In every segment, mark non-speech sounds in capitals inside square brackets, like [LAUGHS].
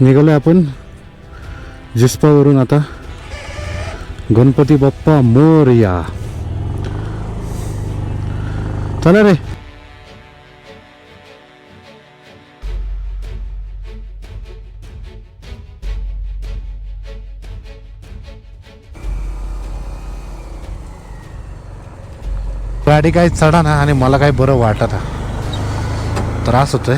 निघालो आपण. जिस्पावरून आता गणपती बाप्पा मोरया चला रे. गाडी काही चढा ना आणि मला काही बरं वाटत त्रास होतोय.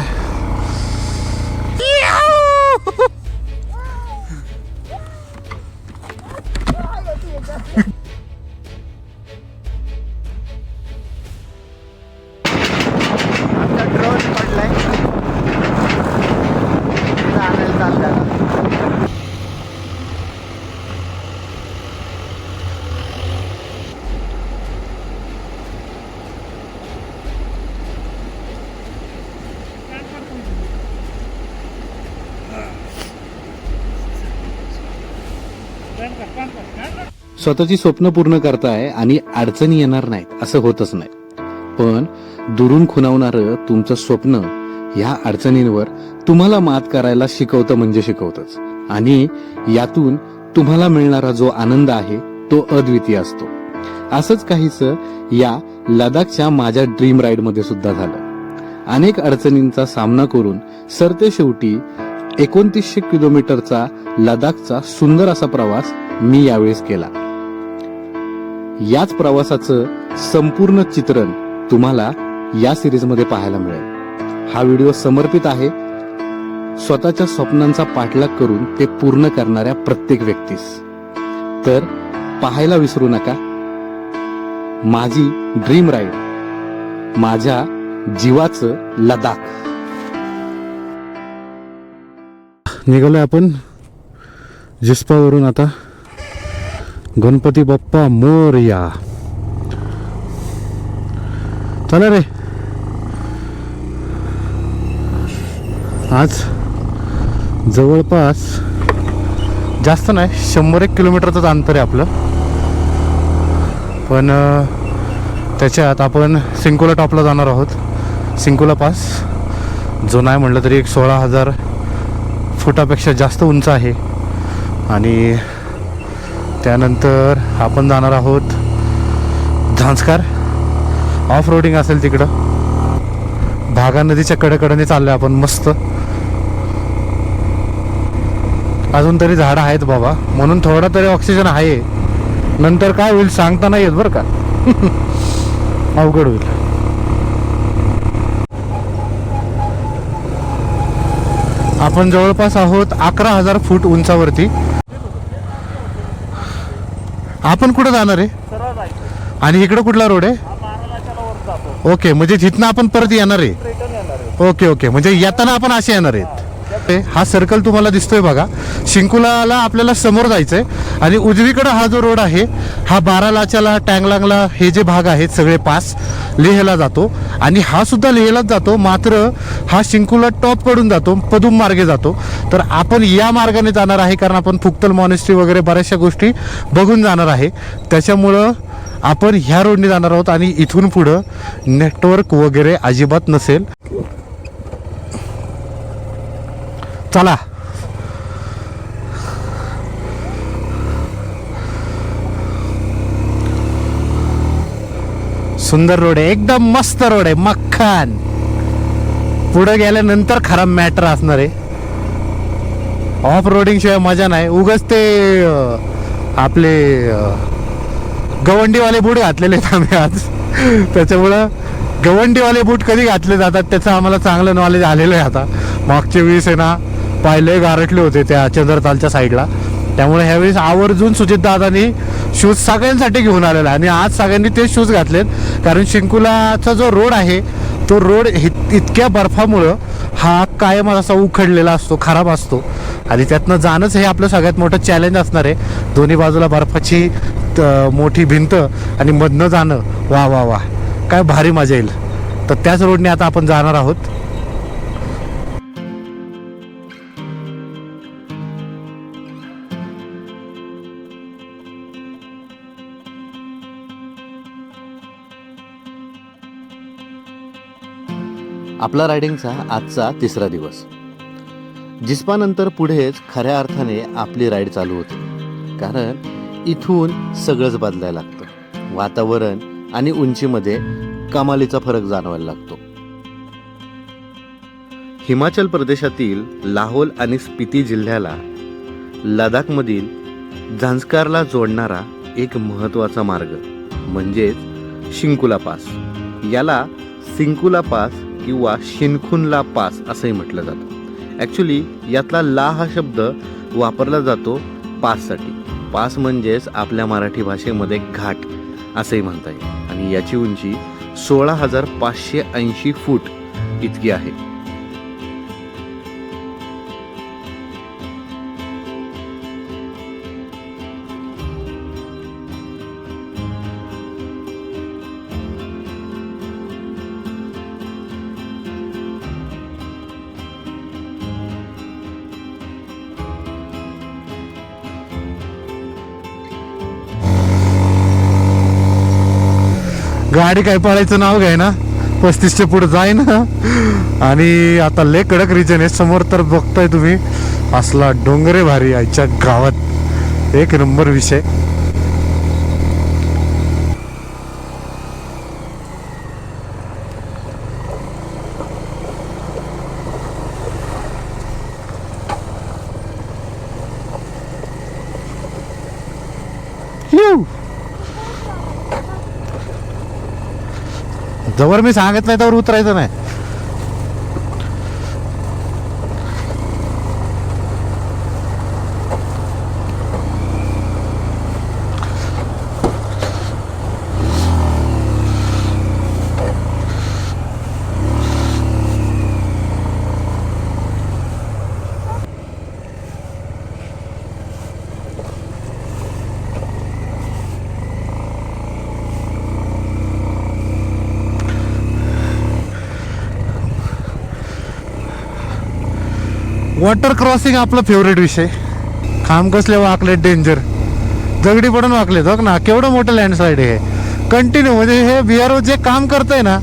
स्वतःची स्वप्न पूर्ण करताय आणि अडचणी येणार नाहीत असं होतच नाही. पण दुरून खुणावणारं तुमचं स्वप्न ह्या अडचणींवर तुम्हाला मात करायला शिकवतं म्हणजे शिकवतच. आणि यातून तुम्हाला मिळणारा जो आनंद आहे तो अद्वितीय असतो. असंच काहीच या लडाखच्या माझ्या ड्रीम राईडमध्ये सुद्धा झालं. अनेक अडचणींचा सामना करून सरते शेवटी एकोणतीसशे किलोमीटरचा लडाखचा सुंदर असा प्रवास मी यावेळेस केला. याच प्रवासाचं संपूर्ण चित्रण तुम्हाला या सिरीजमध्ये पाहायला मिळेल. हा व्हिडिओ समर्पित आहे. स्वतःच्या स्वप्नांचा पाठलाग करून ते पूर्ण करणाऱ्या प्रत्येक व्यक्तीस. तर पाहायला विसरू नका. माझी ड्रीम राईड माझ्या जीवाचं लडाख निघालोय आपण जिस्पावरून आता. गणपती बाप्पा मोरया. चला रे. आज जवळपास जास्त नाही शंभर एक किलोमीटरचंच अंतर आहे आपलं. पण त्याच्यात आपण सिंकोला टॉपला जाणार आहोत. सिंकोला पास. जो नाही म्हटलं तरी एक सोळा हजार फुटापेक्षा जास्त उंच आहे. आणि त्यानंतर आपण जाणार आहोत झांस्कार. ऑफ रोडिंग असेल तिकडं. भागा नदीच्या कडेकडेने चाललोय आपण मस्त. अजून तरी झाडं आहेत बाबा. म्हणून थोडा तरी ऑक्सिजन आहे. नंतर काय होईल सांगता नाही येत बरं का. [LAUGHS] अवघड होईल. आपण जवळपास आहोत अकरा हजार फूट उंचावरती. आपण कुठं जाणार आहे? आणि इकडं कुठला रोड आहे? ओके म्हणजे तिथनं आपण परत येणार आहे. Okay okay. म्हणजे येताना आपण असे येणार आहेत. ते- हा सर्कल तुम्हाला दिसतोय बघा. शिंकुलाला आपल्याला समोर जायचंय. आणि उजवीकडं हा जो रोड आहे हा बारालाच्याला टँगलांगला हे जे भाग आहेत सगळे पास लेहला जातो. आणि हा सुद्धा लेहलाच जातो मात्र हा शिंकुला टॉपकडून जातो पदुम मार्गे जातो. तर आपण या मार्गाने जाणार आहे कारण आपण फुक्तल मॉनेस्ट्री वगैरे बऱ्याचशा गोष्टी बघून जाणार आहे. त्याच्यामुळं आपण ह्या रोडने जाणार आहोत आणि इथून पुढं नेटवर्क वगैरे अजिबात नसेल. चला. सुंदर रोड आहे एकदम मस्त रोड आहे मक्खन पुढे गेल्यानंतर खरा मॅटर असणार आहे. ऑफ रोडिंग शिवाय मजा नाही. उगच ते आपले गवंडीवाले बूट घातलेले आहेत आम्ही आज. त्याच्यामुळं गवंडीवाले बूट कधी घातले जातात त्याचं आम्हाला चांगलं नॉलेज आलेलं आहे आता. मागच्या वेळेस आहे ना पाहिले गारटले होते त्या चंद्रतालच्या साईडला. त्यामुळे ह्यावेळेस आवर्जून सुजित दादानी शूज सगळ्यांसाठी घेऊन आलेला. आहे आणि आज सगळ्यांनी तेच शूज घातलेत. कारण शिंकुलाचा जो रोड आहे तो रोड इत- इतक्या बर्फामुळं हा कायम असा उखडलेला असतो खराब असतो. आणि त्यातनं जाणंच हे आपलं सगळ्यात मोठं चॅलेंज असणार आहे. दोन्ही बाजूला बर्फाची त- मोठी भिंत आणि मधनं जाणं. वा वा वा. काय भारी मजा येईल. तर त्याच रोडने आता आपण जाणार आहोत. आपला रायडिंगचा आजचा तिसरा दिवस. जिस्पानंतर पुढेच खऱ्या अर्थाने आपली राईड चालू होते. कारण इथून सगळंच बदलायला लागतं. वातावरण आणि उंचीमध्ये कमालीचा फरक जाणवायला लागतो. हिमाचल प्रदेशातील लाहोल आणि स्पिती जिल्ह्याला लडाखमधील झांस्कारला जोडणारा एक महत्त्वाचा मार्ग म्हणजेच शिंकुला पास. याला सिंकुला पास किंवा शिनखुनला पास असंही म्हटलं जातं. ॲक्च्युली यातला ला हा शब्द वापरला जातो पाससाठी. पास म्हणजेच आपल्या मराठी भाषेमध्ये घाट असंही म्हणता येईल. आणि याची उंची सोळा हजार पाचशे ऐंशी फूट इतकी आहे. गाडी काय पळायचं नाव घ्याय ना? पस्तीसच्या पुढे जाय ना. आणि आता लय कडक रिजन आहे. समोर तर बघताय तुम्ही. असला डोंगरे भारी आईच्या गावात. एक नंबर विषय. जवळ मी सांगत नाही त्यावर उतरायचं नाही. वॉटर क्रॉसिंग आपला फेवरेट विषय. खांब कसले वाकले डेंजर दगडी पडून वाकले बघ हो ना. केवढं मोठं लँडस्लाईड आहे कंटिन्यू म्हणजे हे बी आर ओ जे काम करतंय ना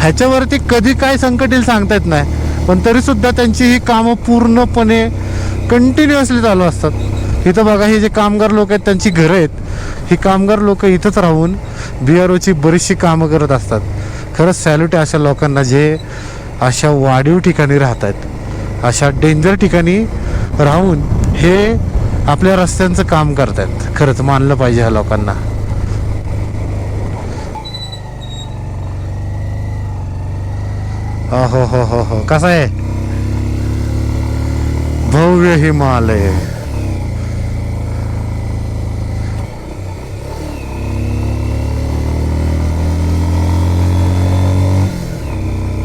ह्याच्यावरती कधी काय संकट येईल सांगता येत नाही. पण तरीसुद्धा त्यांची ही कामं पूर्णपणे कंटिन्युअसली चालू असतात. इथं बघा हे जे कामगार लोक आहेत त्यांची घरं आहेत. ही कामगार लोक इथंच राहून बी आर ओची बरीचशी कामं करत असतात. खरंच सॅल्यूट आहे अशा लोकांना जे अशा वाढीव ठिकाणी राहत आहेत अशा डेंजर ठिकाणी राहून हे आपल्या रस्त्यांचं काम करतायत. खरंच मानलं पाहिजे ह्या लोकांना. हो हो हो हो. कसा आहे? भव्य हिमालय.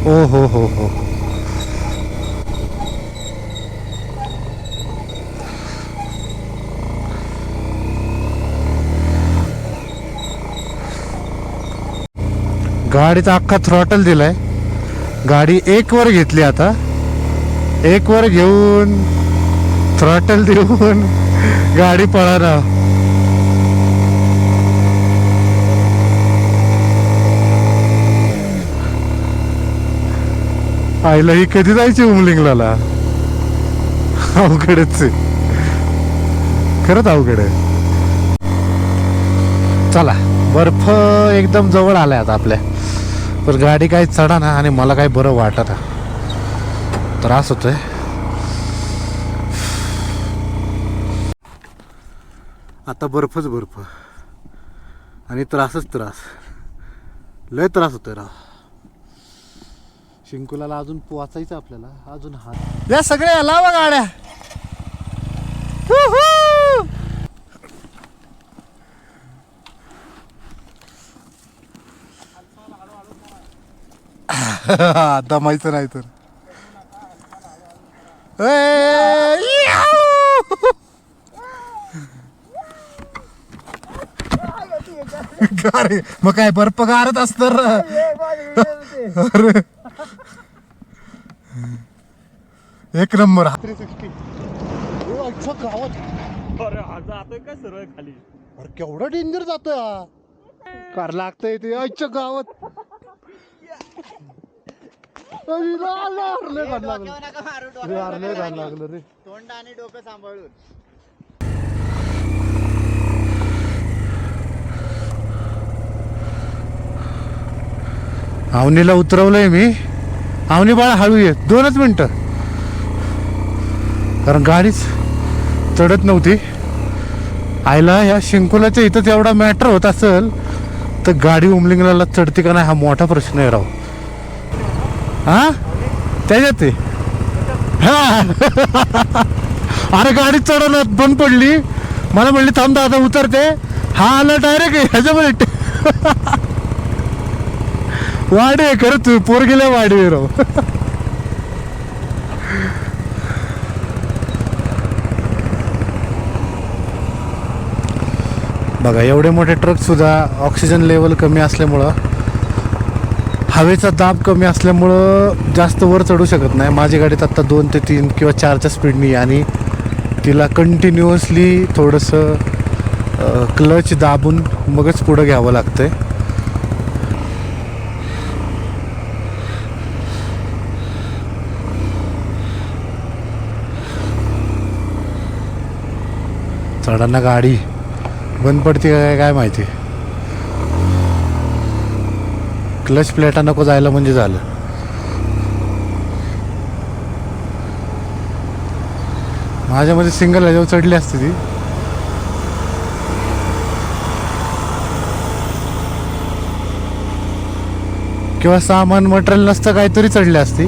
ओ हो हो हो. गाडीचा अख्खा थ्रॉटल दिलाय. गाडी एक वर घेतली आता. एक वर घेऊन थ्रॉटल देऊन गाडी पळाना आईला ही कधी जायची उमलिंगला अवघडच आहे. खरंच अवघड आहे. चला बर्फ एकदम जवळ आलाय आता आपल्या. पण गाडी काही चढा ना आणि मला काही बरं वाटत त्रास होतोय. आता बर्फच बर्फ. आणि त्रासच त्रास. लय त्रास होतोय राव. शिंकुलाला अजून पोचायचं आपल्याला. अजून हात. या सगळ्या लावा गाड्या. [LAUGHS] दमायचं नाही तर. मग काय बर्फ गारत असत अरे. एक नंबर. थ्री सिक्स्टी गावात अरे हा जातोय काय सरळ खाली? अरे केवढा डेंजर जातोय हा. कार लागतंय ते. आजच्या गावात. डोक्यावर नका मारू. रे. तोंड आणि डोकं सांभाळून. अवनीला उतरवलंय मी. अवनी बाळा हळू ये. दोनच मिनटं. कारण गाडीच चढत नव्हती. आईला ह्या शिंकुलाच्या इथंच एवढा मॅटर होत असेल तर गाडी उमलिंगला चढते का नाही हा मोठा प्रश्न आहे राव. हा? त्याच्यात ते हा. अरे गाडी चढवला बंद पडली. मला म्हणली थांब दादा उतरते. हा आला डायरेक्ट ह्याच्यामध्ये वाडी आहे खरं तू पोर गेल्या आहे राव. बघा एवढे मोठे ट्रक सुद्धा ऑक्सिजन लेवल कमी असल्यामुळं हवेचा दाब कमी असल्यामुळं जास्त वर चढू शकत नाही. माझ्या गाडीत आत्ता दोन ते तीन किंवा चारच्या स्पीडनी आणि तिला कंटिन्युअसली थोडंसं क्लच दाबून मगच पुढं घ्यावं लागतं आहे चढांना गाडी बंद पडते काय काय माहिती? क्लच प्लेटा नको जायला म्हणजे झालं. माझ्यामध्ये सिंगल ह्याच्यावर चढली असते ती. किंवा सामान मटेरियल नसतं काहीतरी चढली असती.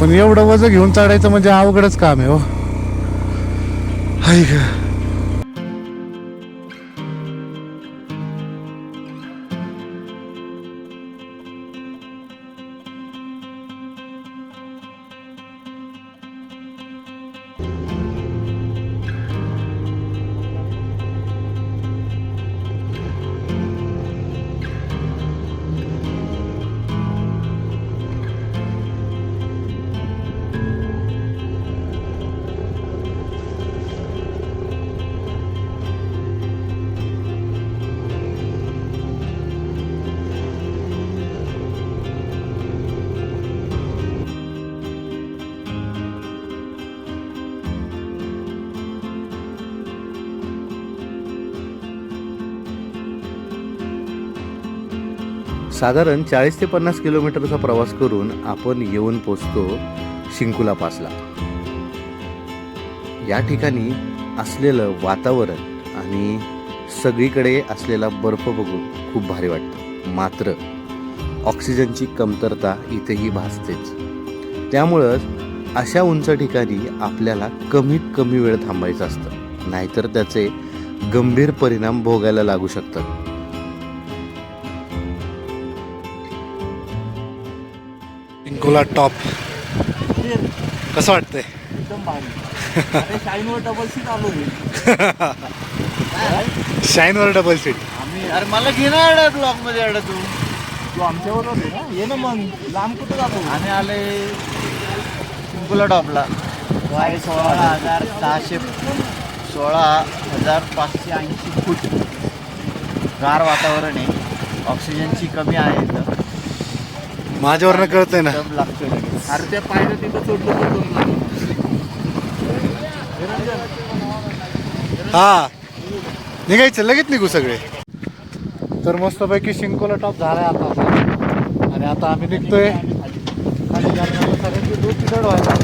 पण एवढं वजन घेऊन चढायचं म्हणजे अवघडच काम आहे हो. हाय का साधारण चाळीस ते पन्नास किलोमीटरचा प्रवास करून आपण येऊन पोचतो शिंकुला पासला. या ठिकाणी असलेलं वातावरण आणि सगळीकडे असलेला बर्फ बघून खूप भारी वाटतं. मात्र ऑक्सिजनची कमतरता इथेही भासतेच. त्यामुळंच अशा उंच ठिकाणी आपल्याला कमीत कमी वेळ थांबायचं असतं. नाहीतर त्याचे गंभीर परिणाम भोगायला लागू शकतात. पिंकुला टॉप कसं वाटतंय? एकदम भारी. अरे शाईनवर डबल सीट आलो मी. शाईनवर डबल सीट आम्ही अरे मला घेणार ब्लॉकमध्ये अडा तू. तू आमच्यावर होते ना? ये ना मग. लांब कुठं जातो? आम्ही आले सिंकुला टॉपला. वाय सोळा हजार सहाशे सोळा हजार पाचशे ऐंशी फूट. गार वातावरण आहे. ऑक्सिजनची कमी आहे इथं. माझ्यावरनं कळतंय ना. दम लागतोय लगेच. अरे त्या पायऱ्या तिथं चढलो हा. निघायचं लगेच निघू सगळे. तर मस्तपैकी शिंकोला टॉप झालाय आता. आणि आता आम्ही निघतोय. खाली सगळ्यांची दूध व्हायला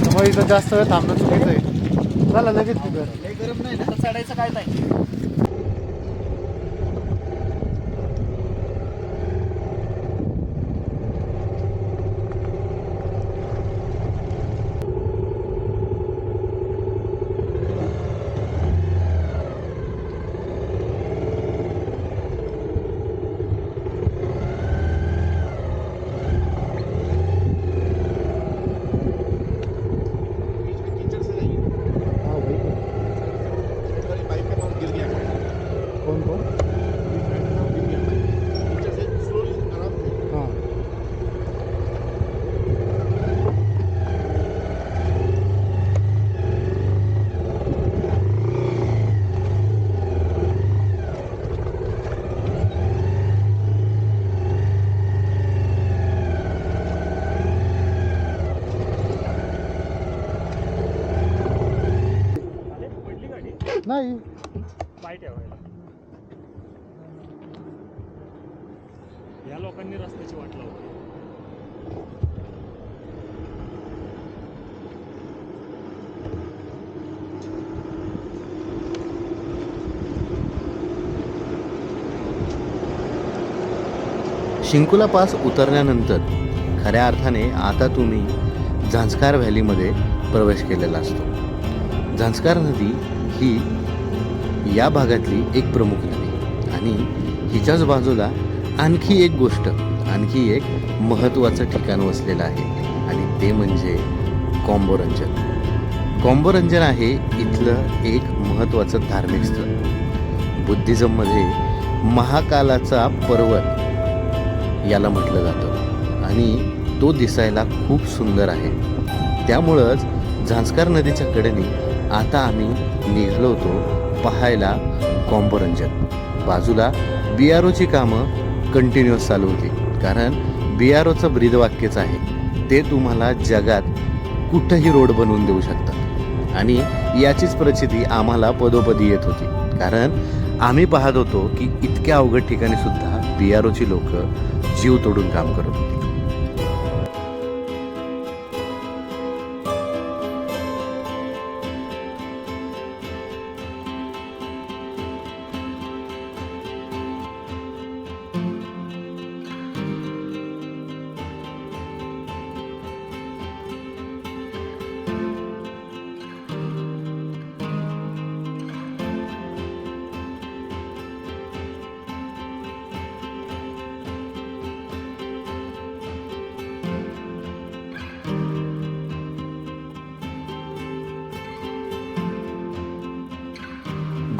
त्यामुळे इथं जास्त वेळ थांबणं चुकीचं आहे. झालं लगेच तिथं गरम नाही ना? चढायचं काय नाही bom, bom. शिंकुला पास उतरल्यानंतर खऱ्या अर्थाने आता तुम्ही झांस्कार व्हॅलीमध्ये प्रवेश केलेला असतो. झांस्कार नदी ही या भागातली एक प्रमुख नदी आणि हिच्याच बाजूला आणखी एक गोष्ट आणखी एक महत्त्वाचं ठिकाण वसलेलं आहे आणि ते म्हणजे कॉम्बोरंजन. कॉम्बोरंजन आहे इथलं एक महत्त्वाचं धार्मिक स्थळ. बुद्धिझममध्ये महाकालाचा पर्वत याला म्हटलं जातं. आणि तो दिसायला खूप सुंदर आहे. त्यामुळंच झांस्कार नदीच्या कडेने आता आम्ही निघलो होतो पाहायला कॉम्बोरंजन बाजूला बी आर ओची कामं कंटिन्युअस चालू होती. कारण बी आर ओचं ब्रीदवाक्यच आहे. ते तुम्हाला जगात कुठंही रोड बनवून देऊ शकतात. आणि याचीच प्रचिती आम्हाला पदोपदी येत होती. कारण आम्ही पाहत होतो की इतक्या अवघड ठिकाणी सुद्धा बी आर ओची लोक जीव तोडून काम करत होती.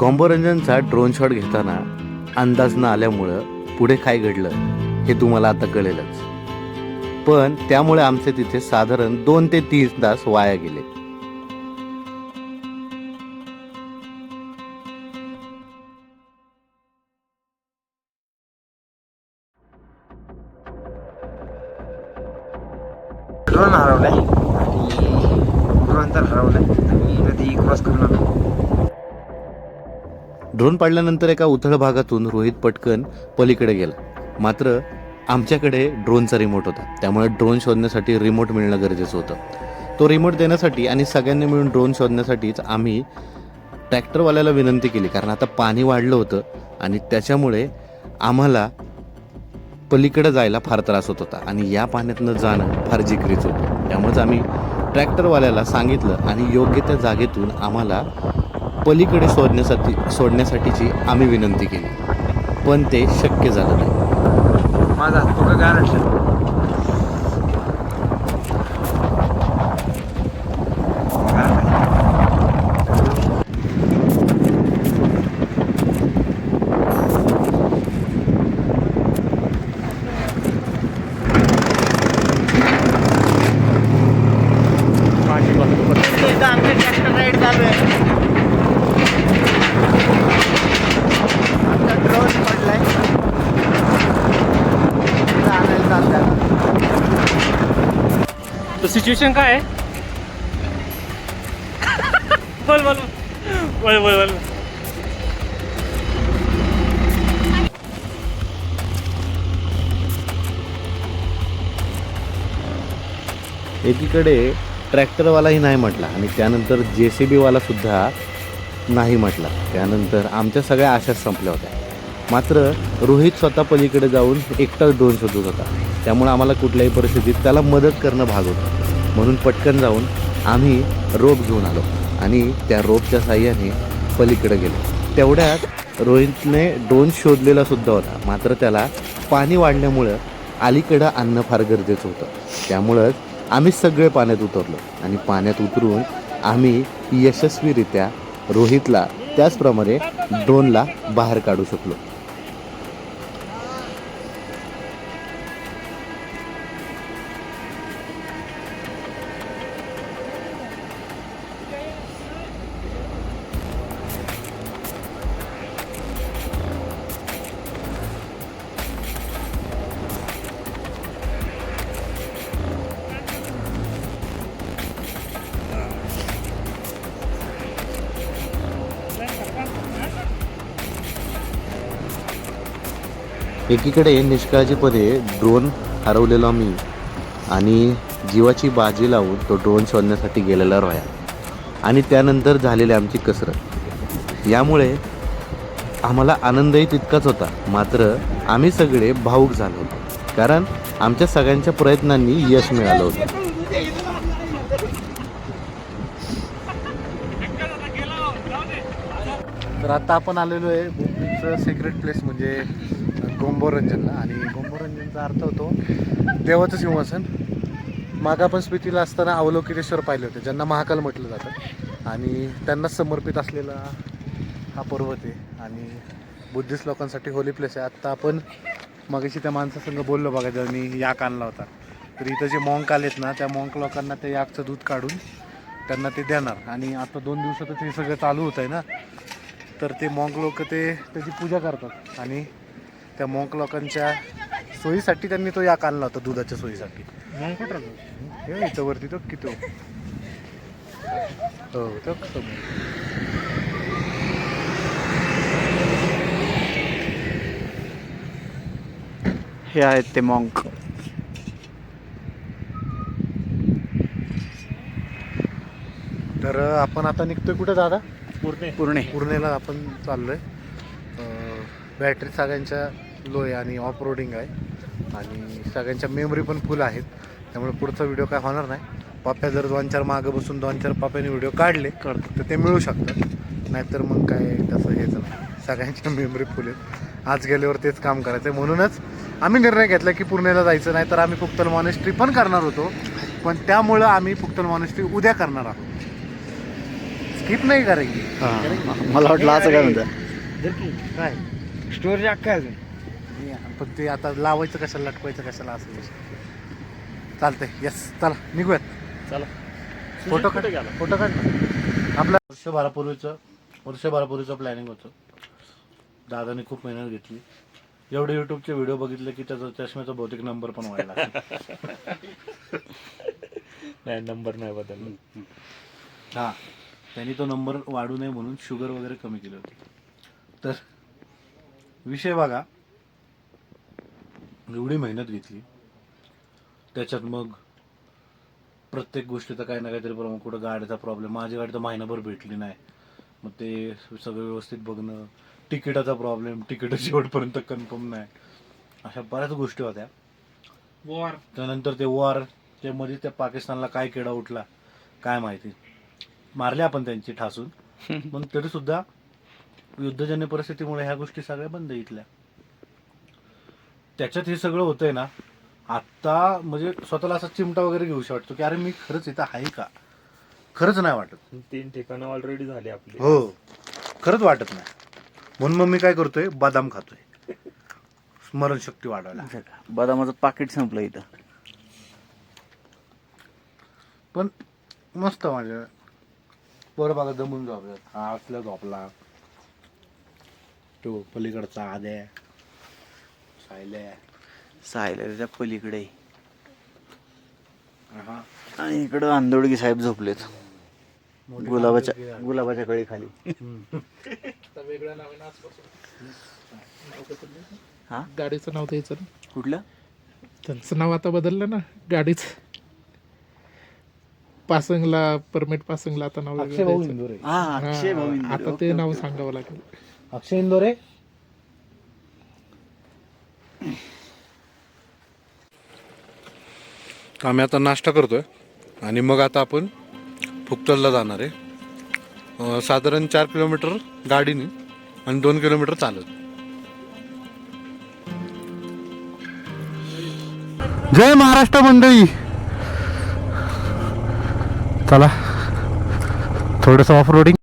कॉम्बोरंजनचा ड्रोन शॉट घेताना अंदाज न आल्यामुळं पुढे काय घडलं हे तुम्हाला आता कळेलच. पण त्यामुळे आमचे तिथे साधारण दोन ते तीन तास वाया गेले. ड्रोन पाडल्यानंतर एका उथळ भागातून रोहित पटकन पलीकडे गेला. मात्र आमच्याकडे ड्रोनचा रिमोट होता. त्यामुळे ड्रोन शोधण्यासाठी रिमोट मिळणं गरजेचं होतं. तो रिमोट देण्यासाठी आणि सगळ्यांनी मिळून ड्रोन शोधण्यासाठीच आम्ही ट्रॅक्टरवाल्याला विनंती केली. कारण आता पाणी वाढलं होतं आणि त्याच्यामुळे आम्हाला पलीकडे जायला फार त्रास होत होता. आणि या पाण्यातनं जाणं फार जिकरीच होतं. त्यामुळेच आम्ही ट्रॅक्टरवाल्याला सांगितलं आणि योग्य त्या जागेतून आम्हाला पलीकडे सोडण्यासाठी सोडण्यासाठीची आम्ही विनंती केली. पण ते शक्य झालं नाही. माझा हात तो गार पाणी बघतो बघतो. इथं आमचं ट्रॅक्टर राईड चालू आहे आमचा ड्रोन पडलाय इथं आणायला चालतात तर सिच्युएशन काय आहे? बोल बोल बोल. बोल बोल एकीकडे ट्रॅक्टरवालाही नाही म्हटला आणि त्यानंतर जे सी बीवाला सुद्धा नाही म्हटला. त्यानंतर आमच्या सगळ्या आशाच संपल्या होत्या. मात्र रोहित स्वतः पलीकडे जाऊन एकटाच ड्रोन शोधत होता. त्यामुळे आम्हाला कुठल्याही परिस्थितीत त्याला मदत करणं भाग होतं. म्हणून पटकन जाऊन आम्ही रोप घेऊन आलो आणि त्या रोपच्या साह्याने पलीकडे गेलो. तेवढ्यात रोहितने ड्रोन शोधलेला सुद्धा होता. मात्र त्याला पाणी वाढल्यामुळं अलीकडं आणणं फार गरजेचं होतं. त्यामुळंच आम्ही सगळे पाण्यात उतरलो आणि पाण्यात उतरून आम्ही यशस्वीरित्या रोहितला त्याचप्रमाणे ड्रोनला बाहेर काढू शकलो. एकीकडे निष्काळजीपणे ड्रोन हरवलेला मी आणि जीवाची बाजी लावून तो ड्रोन शोधण्यासाठी गेलेला रोया. आणि त्यानंतर झालेली आमची कसरत. यामुळे आम्हाला आनंदही तितकाच होता. मात्र आम्ही सगळे भाऊक झालो होतो. कारण आमच्या सगळ्यांच्या प्रयत्नांनी यश मिळालं होतं. तर आता आपण आलेलो आहे बुकिंगचं सिक्रेट प्लेस म्हणजे गोंबोरंजनला. आणि गोंबोरंजनचा अर्थ होतो देवाचं सिंहासन. मागा आपण स्मृतीला असताना अवलोकितेश्वर पाहिले होते ज्यांना महाकाल म्हटलं जातं. आणि त्यांना समर्पित असलेला हा पर्वत आहे. आणि बुद्धिस्ट लोकांसाठी होली प्लेस आहे. आत्ता आपण मगाशी त्या माणसासंग बोललो बघा जर मी याक आणला होता. तर इथं जे मॉंक आलेत ना त्या मॉंक लोकांना ते याकचं दूध काढून त्यांना ते देणार. आणि आता दोन दिवसातच हे सगळं चालू होत आहे ना तर ते मॉंक लोक ते त्याची पूजा करतात. आणि त्या मॉंक लोकांच्या सोयीसाठी त्यांनी तो याक आणला होता दुधाच्या सोयीसाठी. हे इथं वरती तो की तो हो तो. हे आहेत ते मॉंक तर आपण आता निघतोय कुठे दादा? पूर्ण. पूर्ण पूर्णेला आपण चाललोय. बॅटरी सगळ्यांच्या लो आहे आणि ऑफ रोडिंग आहे. आणि सगळ्यांच्या मेमरी पण फुल आहेत. त्यामुळे पुढचा व्हिडिओ काय होणार नाही. पप्प्या जर दोन चार मागं बसून दोन चार पप्प्याने व्हिडिओ काढले तर ते मिळू शकतात. नाहीतर मग काय तसं हेच नाही. सगळ्यांच्या मेमरी फुल आहेत. आज गेल्यावर तेच काम करायचं आहे म्हणूनच आम्ही निर्णय घेतला की पूर्णेला जायचं नाही तर आम्ही पुक्तल मॉनेस्ट्री पण करणार होतो. पण त्यामुळं आम्ही पुक्तल मॉनेस्ट्री उद्या करणार आहोत. स्किप नाही करायची मला वाटलं असं काय म्हणतं काय? स्टोरी अख्खा अजून. पण ते आता लावायचं कशाला लटकवायचं कशाला असं विषय. चालतंय यस चला निघूयात. चला. फोटो काढ फोटो काढ ना. आपल्या वर्षभरापूर्वीचं वर्षभरापूर्वीचं प्लॅनिंग होतं. दादाने खूप मेहनत घेतली. एवढे युट्यूबचे व्हिडिओ बघितले की त्याचा चष्म्याचा भौतिक नंबर पण व्हायला. [LAUGHS] नाही नंबर नाही बदलला. हा त्यांनी तो नंबर वाढू नये म्हणून शुगर वगैरे कमी केली होती. तर विषय बघा. एवढी मेहनत घेतली. त्याच्यात मग प्रत्येक गोष्टीचा काही ना काहीतरी प्रॉब्लेम कुठं गाडीचा प्रॉब्लेम माझी गाडी तर महिनाभर भेटली नाही. मग ते सगळं व्यवस्थित बघणं तिकिटाचा प्रॉब्लेम तिकीट शेवटपर्यंत कन्फर्म नाही. अशा बऱ्याच गोष्टी होत्या. वॉर त्यानंतर ते वॉर ते मध्ये त्या पाकिस्तानला काय किडा उठला काय माहिती. मारले आपण त्यांची ठासून. [LAUGHS] पण तरी सुद्धा युद्धजन्य परिस्थितीमुळे ह्या गोष्टी सगळ्या बंद इथल्या. त्याच्यात हे सगळं होतंय ना आत्ता म्हणजे स्वतःला असा चिमटा वगैरे घेऊशी वाटतो की अरे मी खरंच इथं आहे का? खरंच नाही वाटत. तीन ठिकाणं ऑलरेडी झाली आपली. हो. खरंच वाटत नाही. म्हणून मग मी काय करतोय? बदाम खातोय. स्मरणशक्ती वाढवायला. बदामाचं पाकिट संपलं इथं. पण मस्त म्हणजे पोरं बघा दमून झोपतात हा असला झोपला. तो पलीकडचा आद्या. सायल्या सायला त्याच्या पलीकडे. हा. आणि इकडं आंदोडगी साहेब झोपलेत. गुलाबाच्या गुलाबाच्या कळी खाली हा? गाडीचं नाव द्यायचं ना. कुठलं? त्यांचं नाव आता बदललं ना. गाडीचं. पासंगला परमिट पासंगला आता नाव अक्षय वेगळं भाऊ द्यायचं. इंदोरे. हा अक्षय भाऊ हा. आता ते नाव. सांगावं लागेल. अक्षय इंदोरे? आम्ही आता नाश्ता करतोय आणि मग आता आपण फुकतलला जाणार आहे. साधारण चार किलोमीटर गाडीने आणि दोन किलोमीटर चालत. जय महाराष्ट्र मंडळी. चला. थोडंसं ऑफ रोडिंग